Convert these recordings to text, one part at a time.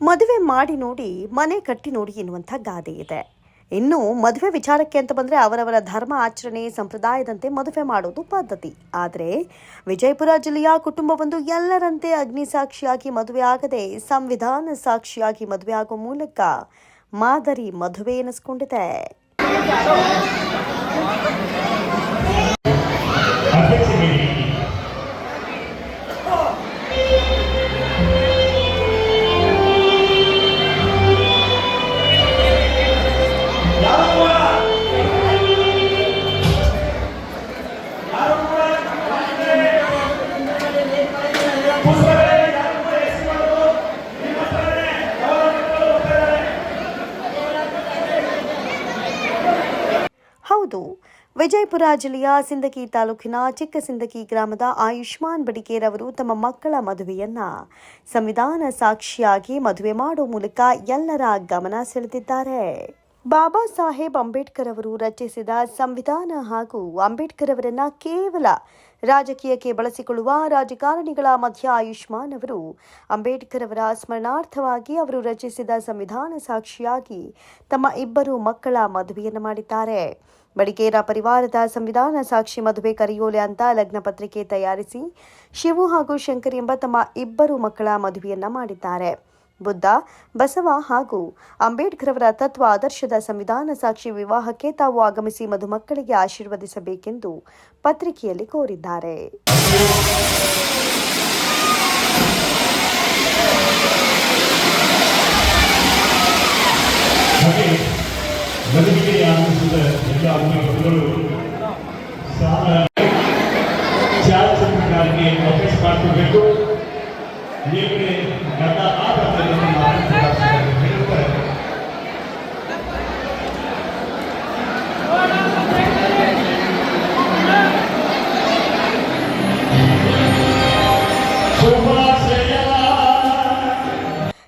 ಮದುವೆ ಮಾಡಿ ನೋಡಿ, ಮನೆ ಕಟ್ಟಿ ನೋಡಿ ಎನ್ನುವಂಥ ಗಾದೆ ಇದೆ. ಇನ್ನು ಮದುವೆ ವಿಚಾರಕ್ಕೆ ಅಂತ ಬಂದರೆ ಅವರವರ ಧರ್ಮ, ಆಚರಣೆ, ಸಂಪ್ರದಾಯದಂತೆ ಮದುವೆ ಮಾಡೋದು ಪದ್ಧತಿ. ಆದರೆ ವಿಜಯಪುರ ಜಿಲ್ಲೆಯ ಕುಟುಂಬವೊಂದು ಎಲ್ಲರಂತೆ ಅಗ್ನಿ ಸಾಕ್ಷಿಯಾಗಿ ಮದುವೆ ಆಗದೆ, ಸಂವಿಧಾನ ಸಾಕ್ಷಿಯಾಗಿ ಮದುವೆ ಆಗೋ ಮೂಲಕ ಮಾದರಿ ಮದುವೆ ಎನಿಸ್ಕೊಂಡಿದೆ. ಹೌದು. ವಿಜಯಪುರ ಜಿಲ್ಲೆಯ ಸಿಂದಗಿ ತಾಲೂಕಿನ ಚಿಕ್ಕ ಸಿಂದಗಿ ಗ್ರಾಮದ ಆಯುಷ್ಮಾನ್ ಬಡಿಕೇರ್ ಅವರು ತಮ್ಮ ಮಕ್ಕಳ ಮದುವೆಯನ್ನ ಸಂವಿಧಾನ ಸಾಕ್ಷಿಯಾಗಿ ಮದುವೆ ಮಾಡುವ ಮೂಲಕ ಎಲ್ಲರ ಗಮನ ಸೆಳೆದಿದ್ದಾರೆ. ಬಾಬಾ ಸಾಹೇಬ್ ಅಂಬೇಡ್ಕರ್ ಅವರು ರಚಿಸಿದ ಸಂವಿಧಾನ ಹಾಗೂ ಅಂಬೇಡ್ಕರ್ ಅವರನ್ನ ಕೇವಲ ರಾಜಕೀಯಕ್ಕೆ ಬಳಸಿಕೊಳ್ಳುವ ರಾಜಕಾರಣಿಗಳ ಮಧ್ಯ ಆಯುಷ್ಮಾನ್ ಅವರು ಅಂಬೇಡ್ಕರ್ ಅವರ ಸ್ಮರಣಾರ್ಥವಾಗಿ ಅವರು ರಚಿಸಿದ ಸಂವಿಧಾನ ಸಾಕ್ಷಿಯಾಗಿ ತಮ್ಮ ಇಬ್ಬರು ಮಕ್ಕಳ ಮದುವೆಯನ್ನು ಮಾಡಿದ್ದಾರೆ. ಬಡಿಕೇರ ಪರಿವಾರದ ಸಂವಿಧಾನ ಸಾಕ್ಷಿ ಮದುವೆ ಕರೆಯೋಲೆ ಅಂತ ಲಗ್ನ ಪತ್ರಿಕೆ ತಯಾರಿಸಿ ಶಿವು ಹಾಗೂ ಶಂಕರ್ ಎಂಬ ತಮ್ಮ ಇಬ್ಬರು ಮಕ್ಕಳ ಮದುವೆಯನ್ನು ಮಾಡಿದ್ದಾರೆ. ಬುದ್ಧ, ಬಸವ ಹಾಗೂ ಅಂಬೇಡ್ಕರ್ ಅವರ ತತ್ವ ಆದರ್ಶದ ಸಂವಿಧಾನ ಸಾಕ್ಷಿ ವಿವಾಹಕ್ಕೆ ತಾವು ಆಗಮಿಸಿ ಮಧುಮಕ್ಕಳಿಗೆ ಆಶೀರ್ವದಿಸಬೇಕೆಂದು ಪತ್ರಿಕೆಯಲ್ಲಿ ಕೋರಿದ್ದಾರೆ. ಬದುಕಿಗೆ ಆಗಮಿಸಿದ ಎಲ್ಲ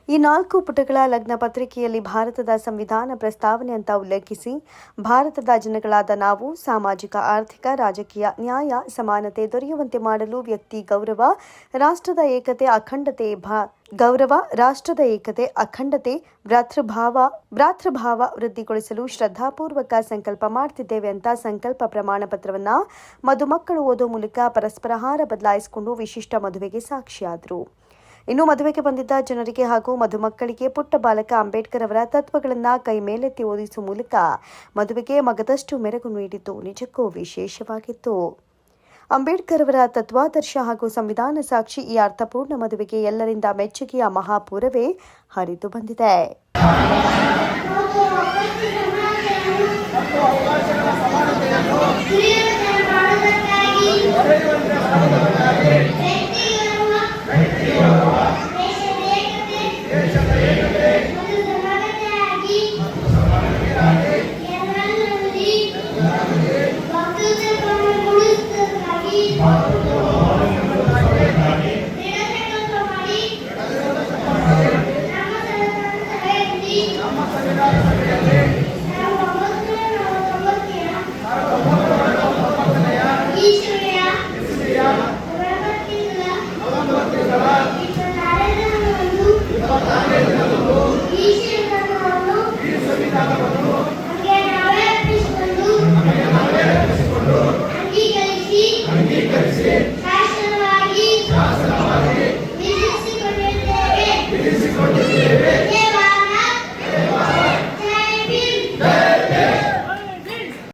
ಈ ನಾಲ್ಕು ಪುಟಗಳ ಲಗ್ನ ಪತ್ರಿಕೆಯಲ್ಲಿ ಭಾರತದ ಸಂವಿಧಾನ ಪ್ರಸ್ತಾವನೆ ಅಂತ ಉಲ್ಲೇಖಿಸಿ, ಭಾರತದ ಜನಗಳಾದ ನಾವು, ಸಾಮಾಜಿಕ, ಆರ್ಥಿಕ, ರಾಜಕೀಯ, ನ್ಯಾಯ, ಸಮಾನತೆ ದೊರೆಯುವಂತೆ ಮಾಡಲು ವ್ಯಕ್ತಿ ಗೌರವ, ರಾಷ್ಟ್ರದ ಏಕತೆ, ಅಖಂಡತೆ, ಭಾ, ಗೌರವ, ರಾಷ್ಟ್ರದ ಏಕತೆ, ಅಖಂಡತೆ, ಭ್ರಾತೃಭಾವ ಭ್ರಾತೃಭಾವ ವೃದ್ಧಿಗೊಳಿಸಲು ಶ್ರದ್ಧಾಪೂರ್ವಕ ಸಂಕಲ್ಪ ಮಾಡ್ತಿದ್ದೇವೆ ಅಂತ ಸಂಕಲ್ಪ ಪ್ರಮಾಣ ಪತ್ರವನ್ನ ಮಧುಮಕ್ಕಳು ಓದೋ ಮೂಲಕ ಪರಸ್ಪರ ಹಾರ ಬದಲಾಯಿಸಿಕೊಂಡು ವಿಶಿಷ್ಟ ಮದುವೆಗೆ ಸಾಕ್ಷಿಯಾದರು. ಇನ್ನು ಮದುವೆಗೆ ಬಂದಿದ್ದ ಜನರಿಗೆ ಹಾಗೂ ಮಧುಮಕ್ಕಳಿಗೆ ಪುಟ್ಟ ಬಾಲಕ ಅಂಬೇಡ್ಕರ್ ಅವರ ತತ್ವಗಳನ್ನು ಕೈ ಮೇಲೆತ್ತಿ ಓದಿಸುವ ಮೂಲಕ ಮದುವೆಗೆ ಮಗದಷ್ಟು ಮೆರಗು ನೀಡಿದ್ದು ನಿಜಕ್ಕೂ ವಿಶೇಷವಾಗಿತ್ತು. ಅಂಬೇಡ್ಕರ್ ಅವರ ತತ್ವಾದರ್ಶ ಹಾಗೂ ಸಂವಿಧಾನ ಸಾಕ್ಷಿ ಈ ಅರ್ಥಪೂರ್ಣ ಮದುವೆಗೆ ಎಲ್ಲರಿಂದ ಮೆಚ್ಚುಗೆಯ ಮಹಾಪೂರವೇ ಹರಿದು ಬಂದಿದೆ.